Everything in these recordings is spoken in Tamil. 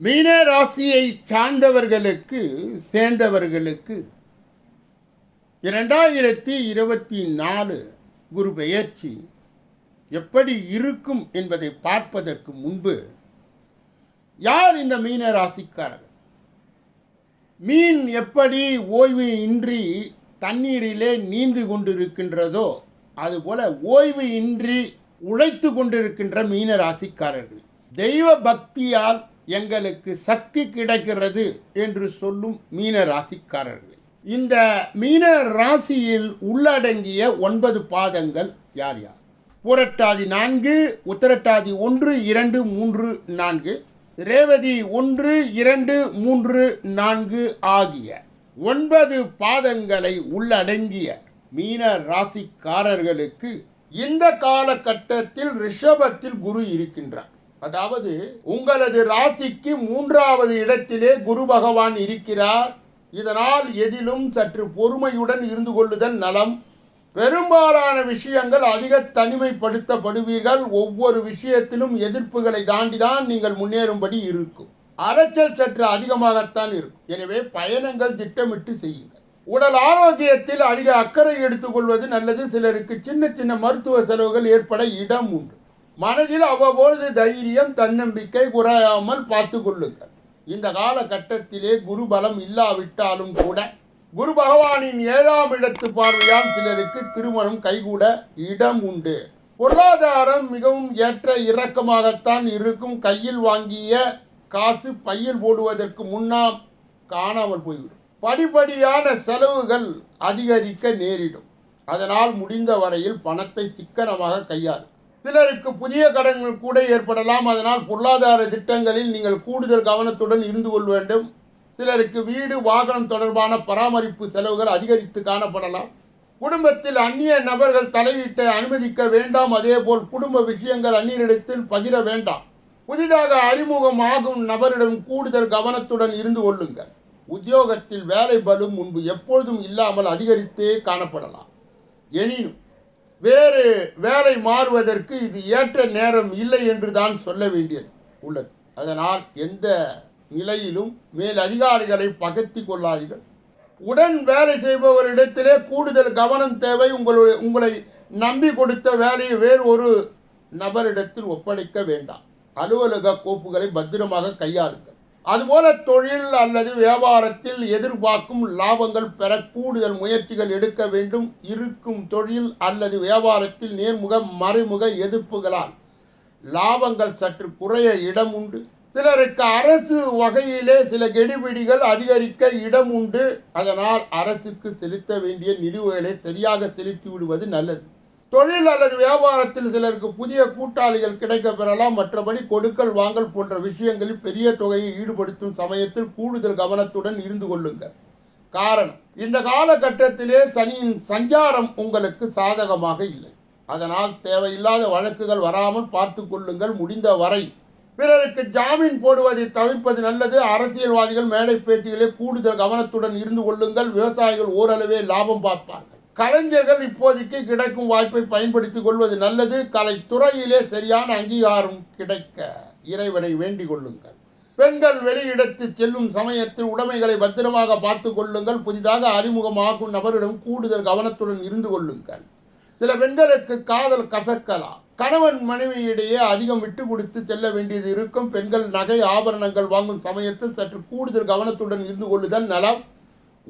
மீன ராசியை சார்ந்தவர்களுக்கு சேர்ந்தவர்களுக்கு இரண்டாயிரத்தி இருபத்தி நாலு குரு பெயர்ச்சி எப்படி இருக்கும் என்பதை பார்ப்பதற்கு முன்பு யார் இந்த மீன ராசிக்காரர்கள் மீன் எப்படி ஓய்வு இன்றி தண்ணீரிலே நீந்து கொண்டிருக்கின்றதோ அதுபோல ஓய்வு இன்றி உழைத்து கொண்டிருக்கின்ற மீன ராசிக்காரர்கள். தெய்வ பக்தியால் எங்களுக்கு சக்தி கிடைக்கிறது என்று சொல்லும் மீன ராசிக்காரர்கள். இந்த மீன ராசியில் உள்ளடங்கிய ஒன்பது பாதங்கள் யார் யார்? புரட்டாதி நான்கு உத்தரட்டாதி ஒன்று இரண்டு மூன்று நான்கு. ரேவதி ஒன்று இரண்டு மூன்று நான்கு ஆகிய ஒன்பது பாதங்களை உள்ளடங்கிய மீன ராசிக்காரர்களுக்கு இந்த காலகட்டத்தில் ரிஷபத்தில் குரு இருக்கின்றார். அதாவது உங்களது ராசிக்கு மூன்றாவது இடத்திலே குரு பகவான் இருக்கிறார். இதனால் எதிலும் சற்று பொறுமையுடன் இருந்து கொள்ளுதல் நலம். பெரும்பாலான விஷயங்கள் அதிக தனிமைப்படுத்தப்படுவீர்கள். ஒவ்வொரு விஷயத்திலும் எதிர்ப்புகளை தாண்டிதான் நீங்கள் முன்னேறும்படி இருக்கும். அலைச்சல் சற்று அதிகமாகத்தான் இருக்கும். எனவே பயணங்கள் திட்டமிட்டு செய்யுங்கள். உடல் ஆரோக்கியத்தில் அதிக அக்கறை எடுத்துக்கொள்வது நல்லது. சிலருக்கு சின்ன சின்ன மருத்துவ செலவுகள் ஏற்பட இடம் உண்டு. மனதில் அவ்வப்பொழுது தைரியம் தன்னம்பிக்கை குறையாமல் பார்த்து கொள்ளுங்கள். இந்த காலகட்டத்திலே குரு பலம் இல்லாவிட்டாலும் கூட குரு பகவானின் ஏழாம் இடத்து பார்வையால் சிலருக்கு திருமணம் கைகூட இடம் உண்டு. பொருளாதாரம் மிகவும் ஏற்ற இறக்கமாகத்தான் இருக்கும். கையில் வாங்கிய காசு பையில் போடுவதற்கு முன்னாம் காணாமல் போய்விடும். படிப்படியான செலவுகள் அதிகரிக்க நேரிடும். அதனால் முடிந்த வரையில் பணத்தை சிக்கனமாக கையாளும் சிலருக்கு புதிய கடன்கள் கூட ஏற்படலாம். அதனால் பொருளாதார திட்டங்களில் நீங்கள் கூடுதல் கவனத்துடன் இருந்து கொள்ள வேண்டும். சிலருக்கு வீடு வாகனம் தொடர்பான பராமரிப்பு செலவுகள் அதிகரித்து காணப்படலாம். குடும்பத்தில் அந்நிய நபர்கள் தலையிட்ட அனுமதிக்க வேண்டாம். அதேபோல் குடும்ப விஷயங்கள் அந்நியரிடத்தில் பகிர வேண்டாம். புதிதாக அறிமுகம் ஆகும் நபரிடம் கூடுதல் கவனத்துடன் இருந்து கொள்ளுங்கள். உத்தியோகத்தில் வேலை பலும் முன்பு எப்பொழுதும் இல்லாமல் அதிகரித்தே காணப்படலாம். எனினும் வேறு வேலை மாறுவதற்கு இது ஏற்ற நேரம் இல்லை என்று தான் சொல்ல வேண்டியது உள்ளது. அதனால் எந்த நிலையிலும் மேல் அதிகாரிகளை பகத்தி கொள்ளாதீர்கள். உடன் வேலை செய்பவரிடத்திலே கூடுதல் கவனம் தேவை. உங்களுடைய உங்களை நம்பி கொடுத்த வேலையை வேறு ஒரு நபரிடத்தில் ஒப்படைக்க வேண்டாம். அலுவலக கோப்புகளை பத்திரமாக கையாளுங்கள். அதுபோல தொழில் அல்லது வியாபாரத்தில் எதிர்பார்க்கும் லாபங்கள் பெற கூடுதல் முயற்சிகள் எடுக்க வேண்டும். இருக்கும் தொழில் அல்லது வியாபாரத்தில் நேர்முக மறைமுக எதிர்ப்புகளால் லாபங்கள் சற்று குறைய இடம் உண்டு. சிலருக்கு அரசு வகையிலே சில கெடுபிடிகள் அதிகரிக்க இடம் உண்டு. அதனால் அரசுக்கு செலுத்த வேண்டிய நிலுவைகளை சரியாக செலுத்தி விடுவது நல்லது. தொழில் அல்லது வியாபாரத்தில் சிலருக்கு புதிய கூட்டாளிகள் கிடைக்க பெறலாம் மற்றபடி கொடுக்கல் வாங்கல் போன்ற விஷயங்களில் பெரிய தொகையை ஈடுபடுத்தும் சமயத்தில் கூடுதல் கவனத்துடன் இருந்து கொள்ளுங்கள். காரணம் இந்த காலகட்டத்திலே சனியின் சஞ்சாரம் உங்களுக்கு சாதகமாக இல்லை. அதனால் தேவையில்லாத வழக்குகள் வராமல் பார்த்து கொள்ளுங்கள். முடிந்த வரை பிறருக்கு ஜாமீன் போடுவதை தவிர்ப்பது நல்லது. அரசியல்வாதிகள் மேடை பேச்சுகளே கூடுதல் கவனத்துடன் இருந்து கொள்ளுங்கள். விவசாயிகள் ஓரளவே லாபம் பார்ப்பார்கள். கலைஞர்கள் இப்போதைக்கு கிடைக்கும் வாய்ப்பை பயன்படுத்திக் கொள்வது நல்லது. கலைத்துறையிலே சரியான அங்கீகாரம் கிடைக்க இறைவனை வேண்டிக் கொள்ளுங்கள். பெண்கள் வெளியிடத்து செல்லும் சமயத்தில் உடைமைகளை பத்திரமாக பார்த்து கொள்ளுங்கள். புதிதாக அறிமுகமாகும் நபரிடம் கூடுதல் கவனத்துடன் இருந்து கொள்ளுங்கள். சில பெண்களுக்கு காதல் கசக்கலாம். கணவன் மனைவியிடையே அதிகம் விட்டு கொடுத்து செல்ல வேண்டியது இருக்கும். பெண்கள் நகை ஆபரணங்கள் வாங்கும் சமயத்தில் சற்று கூடுதல் கவனத்துடன் இருந்து கொள்ளுதல் நலம்.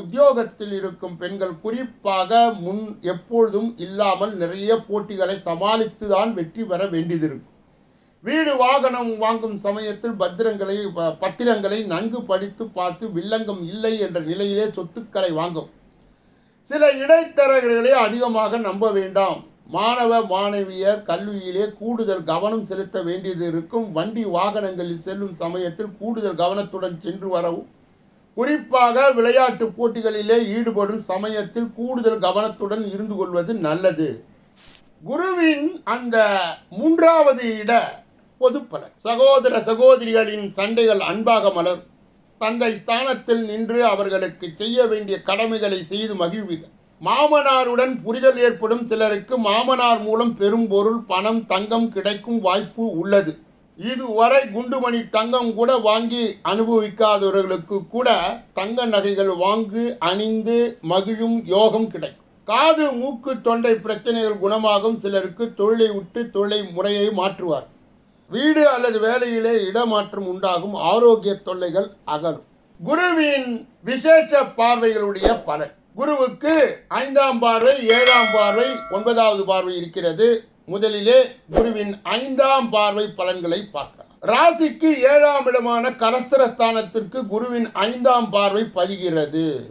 உத்தியோகத்தில் இருக்கும் பெண்கள் குறிப்பாக முன் எப்பொழுதும் இல்லாமல் நிறைய போட்டிகளை சமாளித்து தான் வெற்றி பெற வேண்டியது இருக்கும் வீடு வாகனம் வாங்கும் சமயத்தில் பத்திரங்களை பத்திரங்களை நன்கு படித்து பார்த்து வில்லங்கம் இல்லை என்ற நிலையிலே சொத்துக்களை வாங்கும். சில இடைத்தரகர்களை அதிகமாக நம்ப வேண்டாம். மாணவ மாணவியர் கல்வியிலே கூடுதல் கவனம் செலுத்த வேண்டியது இருக்கும். வண்டி வாகனங்களில் செல்லும் சமயத்தில் கூடுதல் கவனத்துடன் சென்று வரவும் குறிப்பாக விளையாட்டு போட்டிகளிலே ஈடுபடும் சமயத்தில் கூடுதல் கவனத்துடன் இருந்து கொள்வது நல்லது. குருவின் அந்த மூன்றாவது இட பொதுப்பலன். சகோதர சகோதரிகளின் சண்டைகள் அன்பாக மலர். தந்தை ஸ்தானத்தில் நின்று அவர்களுக்கு செய்ய வேண்டிய கடமைகளை செய்து மகிழ்வுகள் மாமனாருடன் புரிதல் ஏற்படும் சிலருக்கு மாமனார் மூலம் பெரும் பொருள் பணம் தங்கம் கிடைக்கும் வாய்ப்பு உள்ளது. இதுவரை குண்டுமணி தங்கம் கூட வாங்கி அனுபவிக்காதவர்களுக்கு கூட தங்க நகைகள் வாங்கு அணிந்து மகிழும் யோகம் கிடைக்கும். காது மூக்கு தொண்டை பிரச்சனைகள் குணமாகும் சிலருக்கு தொழிலை விட்டு தொழிலை முறையை மாற்றுவார். வீடு அல்லது வேலையிலே இடமாற்றம் உண்டாகும் ஆரோக்கிய தொல்லைகள் அகலும். குருவின் விசேஷ பார்வைகளுடைய பலன். குருவுக்கு ஐந்தாம் பார்வை ஏழாம் பார்வை ஒன்பதாவது பார்வை இருக்கிறது. முதலிலே குருவின் ஐந்தாம் பார்வை பலன்களை பார்க்கலாம். ராசிக்கு ஏழாம் இடமான கலஸ்திரஸ்தானத்திற்கு குருவின் ஐந்தாம் பார்வை பதிகிறது.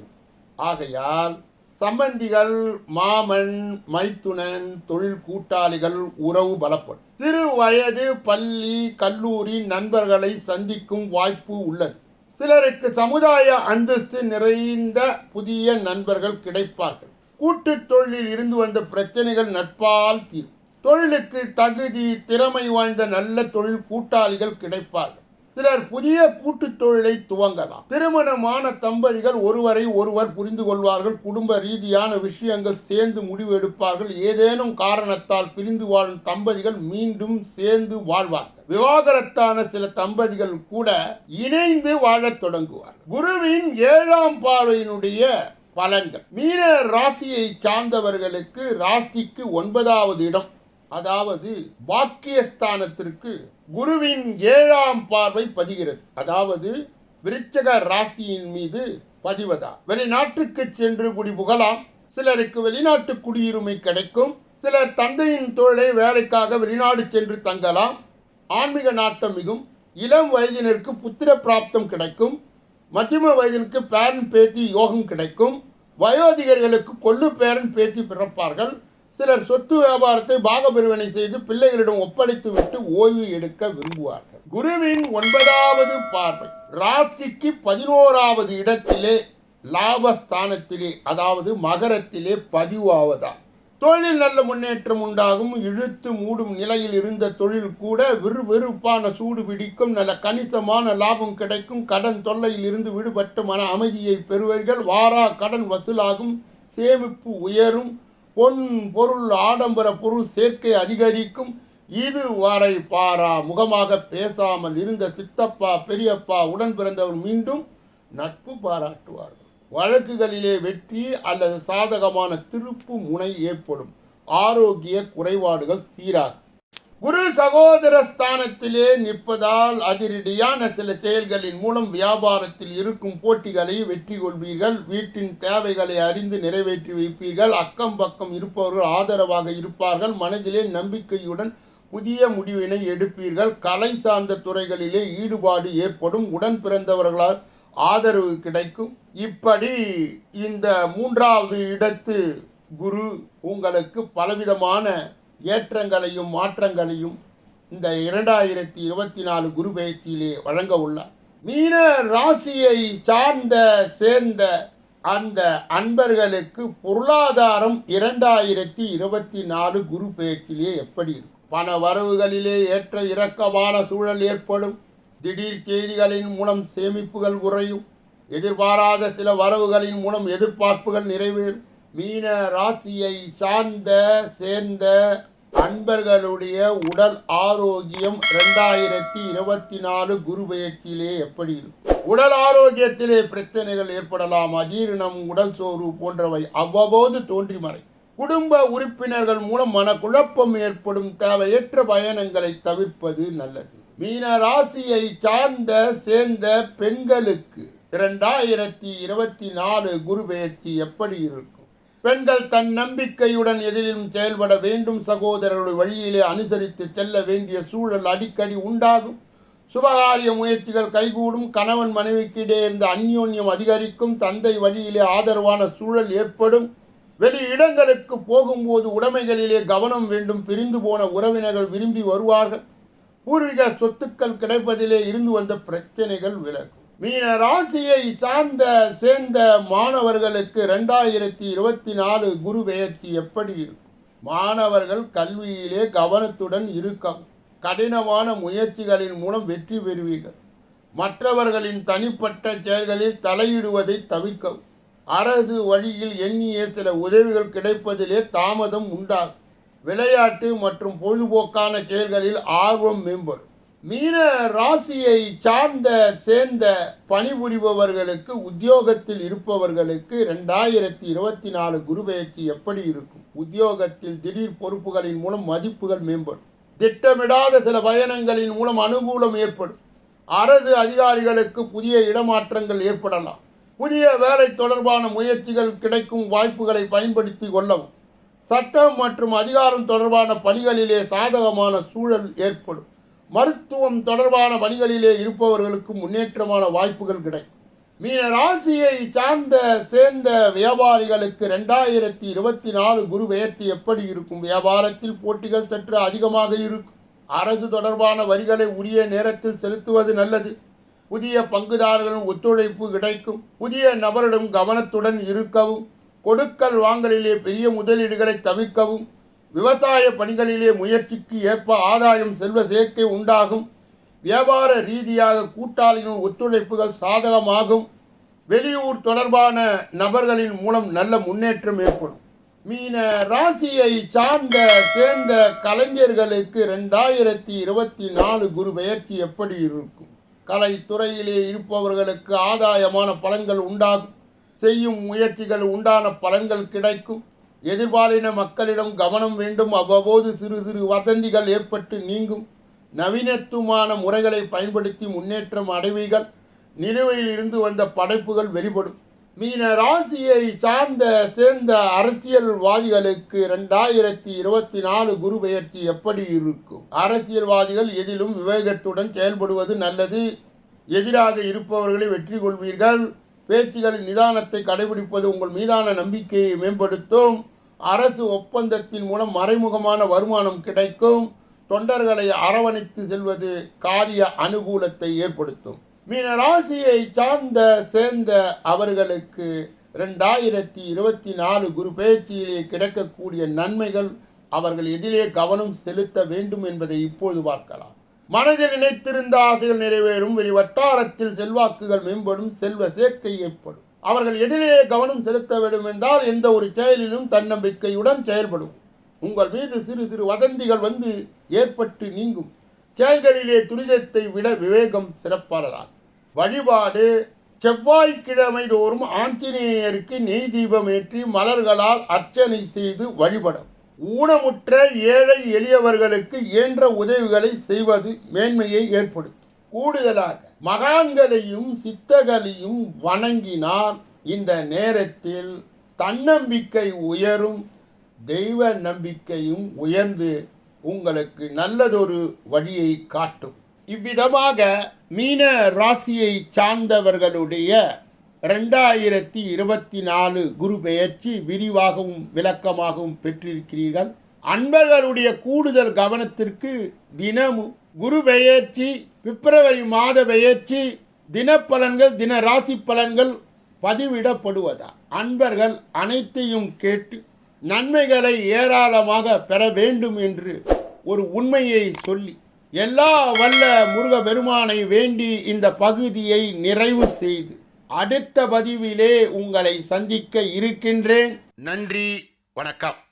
ஆகையால் சம்பந்திகள் மாமன் மைத்துனன் தொழில் கூட்டாளிகள் உறவு பலப்படும். சிறு வயது பள்ளி கல்லூரி நண்பர்களை சந்திக்கும் வாய்ப்பு உள்ளது. சிலருக்கு சமுதாய அந்தஸ்து நிறைந்த புதிய நண்பர்கள் கிடைப்பார்கள். கூட்டுத் தொழிலில் இருந்து வந்த பிரச்சனைகள் நட்பால் தீரும். தொழிலுக்கு தகுதி திறமை வாய்ந்த நல்ல தொழில் கூட்டாளிகள் கிடைப்பார்கள். சிலர் புதிய கூட்டுத் தொழிலை துவங்கலாம். திருமணமான தம்பதிகள் ஒருவரை ஒருவர் புரிந்து கொள்வார்கள். குடும்ப ரீதியான விஷயங்கள் சேர்ந்து முடிவு எடுப்பார்கள். ஏதேனும் காரணத்தால் பிரிந்து வாழும் தம்பதிகள் மீண்டும் சேர்ந்து வாழ்வார்கள். விவாகரத்தான சில தம்பதிகள் கூட இணைந்து வாழத் தொடங்குவார். குருவின் ஏழாம் பார்வையினுடைய பலன்கள். மீன ராசியை சார்ந்தவர்களுக்கு ராசிக்கு ஒன்பதாவது இடம். அதாவது பாக்கியஸ்தானத்திற்கு குருவின் ஏழாம் பார்வை பதிகிறது. அதாவது விருச்சக ராசியின் மீது பதிவதா? வெளிநாட்டுக்கு சென்று குடி புகலாம். சிலருக்கு வெளிநாட்டு குடியுரிமை கிடைக்கும். சிலர் தந்தையின் தொழிலை வேலைக்காக வெளிநாடு சென்று தங்கலாம். ஆன்மீக நாட்டம் மிகும். இளம் வயதினருக்கு புத்திர பிராப்தம் கிடைக்கும். மத்தியம வயதினருக்கு பேரன் பேத்தி யோகம் கிடைக்கும். வயோதிகர்களுக்கு கொள்ளு பேரன் பேத்தி பிறப்பார்கள். சிலர் சொத்து வியாபாரத்தை பாகபரிவனை செய்து பிள்ளைகளிடம் ஒப்படைத்து விட்டு ஓய்வு எடுக்க விரும்புவார்கள். குருவின் ஒன்பதாவது பார்வை ராசிக்கு பதினோராவது இடத்திலே லாபஸ்தானத்திலே அதாவது மகரத்திலே பதிவாவதா. தொழில் நல்ல முன்னேற்றம் உண்டாகும் இழுத்து மூடும் நிலையில் இருந்த தொழில் கூட விறுவிறுப்பான சூடு பிடிக்கும் நல்ல கணிசமான லாபம் கிடைக்கும் கடன் தொல்லையில் இருந்து விடுபட்டு மன அமைதியை பெறுவீர்கள் வாரா கடன் வசூலாகும் சேமிப்பு உயரும் பொன் பொருள் ஆடம்பர பொருள் சேர்க்கை அதிகரிக்கும். இதுவரை பாரா முகமாக பேசாமல் இருந்த சித்தப்பா பெரியப்பா உடன் பிறந்தவர் மீண்டும் நட்பு பாராட்டுவார்கள் வழக்குகளிலே வெற்றி அல்லது சாதகமான திருப்பு முனை ஏற்படும். ஆரோக்கிய குறைபாடுகள் சீராகும் குரு சகோதர ஸ்தானத்திலே நிற்பதால் அதிரடியான சில செயல்களின் மூலம் வியாபாரத்தில் இருக்கும் போட்டிகளை வெற்றி கொள்வீர்கள். வீட்டின் தேவைகளை அறிந்து நிறைவேற்றி வைப்பீர்கள். அக்கம் பக்கம் இருப்பவர்கள் ஆதரவாக இருப்பார்கள். மனதிலே நம்பிக்கையுடன் புதிய முடிவினை எடுப்பீர்கள். கலை சார்ந்த துறைகளிலே ஈடுபாடு ஏற்படும். உடன் பிறந்தவர்களால் ஆதரவு கிடைக்கும். இப்படி இந்த மூன்றாவது இடத்து குரு உங்களுக்கு பலவிதமான ஏற்றங்களையும் மாற்றங்களையும் இந்த இரண்டாயிரத்தி இருபத்தி நாலு குரு பயிற்சியிலே வழங்க உள்ளார். மீன ராசியை சார்ந்த சேர்ந்த அந்த அன்பர்களுக்கு பொருளாதாரம் இரண்டாயிரத்தி இருபத்தி நாலு குரு பயிற்சியிலே எப்படி இருக்கும்? பண வரவுகளிலே ஏற்ற இறக்கமான சூழல் ஏற்படும். திடீர் செய்திகளின் மூலம் சேமிப்புகள் குறையும். எதிர்பாராத சில வரவுகளின் மூலம் எதிர்பார்ப்புகள் நிறைவேறும். மீன ராசியை சார்ந்த சேர்ந்த அன்பர்களுடைய உடல் ஆரோக்கியம் ரெண்டாயிரத்தி இருபத்தி நாலு குரு பயிற்சியிலே எப்படி இருக்கும்? உடல் ஆரோக்கியத்திலே பிரச்சனைகள் ஏற்படலாம் அஜீரணம் உடல் சோர்வு போன்றவை அவ்வப்போது தோன்றி மறை குடும்ப உறுப்பினர்கள் மூலம் மனக்குழப்பம் ஏற்படும் தேவையற்ற பயணங்களை தவிர்ப்பது நல்லது. மீன ராசியை சார்ந்த சேர்ந்த பெண்களுக்கு இரண்டாயிரத்தி இருபத்தி நாலு குரு எப்படி இருக்கும்? பெண்கள் தன் நம்பிக்கையுடன் எதிலும் செயல்பட வேண்டும். சகோதரருடைய வழியிலே அனுசரித்து செல்ல வேண்டிய சூழல் அடிக்கடி உண்டாகும். சுபகாரிய முயற்சிகள் கைகூடும். கணவன் மனைவிக்கிடையே இருந்த அந்யோன்யம் அதிகரிக்கும். தந்தை வழியிலே ஆதரவான சூழல் ஏற்படும். வெளி இடங்களுக்கு போகும்போது உடைமைகளிலே கவனம் வேண்டும். பிரிந்து போன உறவினர்கள் விரும்பி வருவார்கள். பூர்வீக சொத்துக்கள் கிடைப்பதிலே இருந்து வந்த பிரச்சனைகள் விலகும். மீன ராசியை சார்ந்த சேர்ந்த மாணவர்களுக்கு ரெண்டாயிரத்தி இருபத்தி நாலு குரு பெயர்ச்சி எப்படி இருக்கும்? மாணவர்கள் கல்வியிலே கவனத்துடன் இருக்க கடினமான முயற்சிகளின் மூலம் வெற்றி பெறுவீர்கள். மற்றவர்களின் தனிப்பட்ட செயல்களில் தலையிடுவதை தவிர்க்கவும். அரசு வழியில் எண்ணிய சில உதவிகள் கிடைப்பதிலே தாமதம் உண்டாகும். விளையாட்டு மற்றும் பொழுதுபோக்கான செயல்களில் ஆர்வம் மேம்படும். மீன ராசியை சார்ந்த சேர்ந்த பணிபுரிபவர்களுக்கு உத்தியோகத்தில் இருப்பவர்களுக்கு ரெண்டாயிரத்தி இருபத்தி நாலு குரு எப்படி இருக்கும்? உத்தியோகத்தில் திடீர் பொறுப்புகளின் மூலம் மதிப்புகள் மேம்படும். திட்டமிடாத சில பயணங்களின் மூலம் அனுகூலம் ஏற்படும். அரசு அதிகாரிகளுக்கு புதிய இடமாற்றங்கள் ஏற்படலாம். புதிய வேலை தொடர்பான முயற்சிகள் கிடைக்கும் வாய்ப்புகளை பயன்படுத்தி கொள்ளவும். சட்டம் மற்றும் அதிகாரம் தொடர்பான பணிகளிலே சாதகமான சூழல் ஏற்படும். மருத்துவம் தொடர்பான பணிகளிலே இருப்பவர்களுக்கு முன்னேற்றமான வாய்ப்புகள் கிடைக்கும் மீன ராசியை சார்ந்த சேர்ந்த வியாபாரிகளுக்கு ரெண்டாயிரத்தி இருபத்தி நாலு குரு பெயர்ச்சி எப்படி இருக்கும்? வியாபாரத்தில் போட்டிகள் சற்று அதிகமாக இருக்கும். அரசு தொடர்பான வரிகளை உரிய நேரத்தில் செலுத்துவது நல்லது. புதிய பங்குதாரர்களின் ஒத்துழைப்பு கிடைக்கும். புதிய நபரிடம் கவனத்துடன் இருக்கவும் கொடுக்கல் வாங்கலிலே பெரிய முதலீடுகளை தவிர்க்கவும் விவசாய பணிகளிலே முயற்சிக்கு ஏற்ப ஆதாயம் செல்வ சேர்க்கை உண்டாகும். வியாபார ரீதியாக கூட்டாளிகள் ஒத்துழைப்புகள் சாதகமாகும். வெளியூர் தொடர்பான நபர்களின் மூலம் நல்ல முன்னேற்றம் ஏற்படும். மீன ராசியை சார்ந்த சேர்ந்த கலைஞர்களுக்கு ரெண்டாயிரத்தி இருபத்தி நாலு குரு பெயர்ச்சி எப்படி இருக்கும்? கலைத்துறையிலே இருப்பவர்களுக்கு ஆதாயமான பலன்கள் உண்டாகும். செய்யும் முயற்சிகள் உண்டான பலன்கள் கிடைக்கும். எதிர்பாலின மக்களிடம் கவனம் வேண்டும். அவ்வப்போது சிறு சிறு வதந்திகள் ஏற்பட்டு நீங்கும். நவீனத்துவமான முறைகளை பயன்படுத்தி முன்னேற்றம் அடைவீர்கள். நிலுவையில் இருந்து வந்த படைப்புகள் வெளிப்படும். மீன ராசியை சார்ந்த சேர்ந்த அரசியல்வாதிகளுக்கு ரெண்டாயிரத்தி இருபத்தி நாலு குரு பெயர்ச்சி எப்படி இருக்கும்? அரசியல்வாதிகள் எதிலும் விவேகத்துடன் செயல்படுவது நல்லது. எதிராக இருப்பவர்களை வெற்றி கொள்வீர்கள். பேச்சுகளின் நிதானத்தை கடைபிடிப்பது உங்கள் மீதான நம்பிக்கையை மேம்படுத்தும். அரசு ஒப்பந்தத்தின் மூலம் மறைமுகமான வருமானம் கிடைக்கும். தொண்டர்களை அரவணைத்து செல்வது காரிய அனுகூலத்தை ஏற்படுத்தும். மீன ராசியை சார்ந்த சேர்ந்த அவர்களுக்கு ரெண்டாயிரத்தி இருபத்தி நாலு குரு பேச்சியிலே கிடைக்கக்கூடிய நன்மைகள் அவர்கள் எதிலே கவனம் செலுத்த வேண்டும் என்பதை இப்பொழுது பார்க்கலாம். மனதில் நினைத்திருந்த ஆசைகள் நிறைவேறும். வெளி வட்டாரத்தில் செல்வாக்குகள் மேம்படும். செல்வ சேர்க்கை ஏற்படும். அவர்கள் எதிலே கவனம் செலுத்த வேண்டும் என்றால் எந்த ஒரு செயலிலும் தன்னம்பிக்கையுடன் செயல்படும். உங்கள் மீது சிறு சிறு வதந்திகள் வந்து ஏற்பட்டு நீங்கும். செயல்களிலே துரிதத்தை விட விவேகம் சிறப்பானதான் வழிபாடு செவ்வாய்க்கிழமை தோறும் ஆஞ்சநேயருக்கு நெய் தீபம் ஏற்றி மலர்களால் அர்ச்சனை செய்து வழிபடும். ஊனமுற்ற ஏழை எளியவர்களுக்கு இயன்ற உதவிகளை செய்வது மேன்மையை ஏற்படும். கூடுதலாக மகான்களையும் சித்தகளையும் வணங்கினால் இந்த நேரத்தில் தன்னம்பிக்கை உயரும் தெய்வ நம்பிக்கையும் உயர்ந்து உங்களுக்கு நல்லதொரு வழியை காட்டும். இவ்விதமாக மீன ராசியை சார்ந்தவர்களுடைய ரெண்டாயிரத்தி இருபத்தி நாலு குரு பெயர்ச்சி விரிவாகவும் விளக்கமாகவும் பெற்றிருக்கிறீர்கள். அன்பர்களுடைய கூடுதல் கவனத்திற்கு தினமும் குரு பெயர்ச்சி பிப்ரவரி மாத பெயர்ச்சி தினப்பலன்கள் தின ராசி பலன்கள் பதிவிடப்படுவதா? அன்பர்கள் அனைத்தையும் கேட்டு நன்மைகளை ஏராளமாக பெற வேண்டும் என்று ஒரு உண்மையை சொல்லி எல்லா வல்ல முருக பெருமானை வேண்டி இந்த பகுதியை நிறைவு செய்து அடுத்த பதிவிலே உங்களை சந்திக்க இருக்கின்றேன். நன்றி வணக்கம்.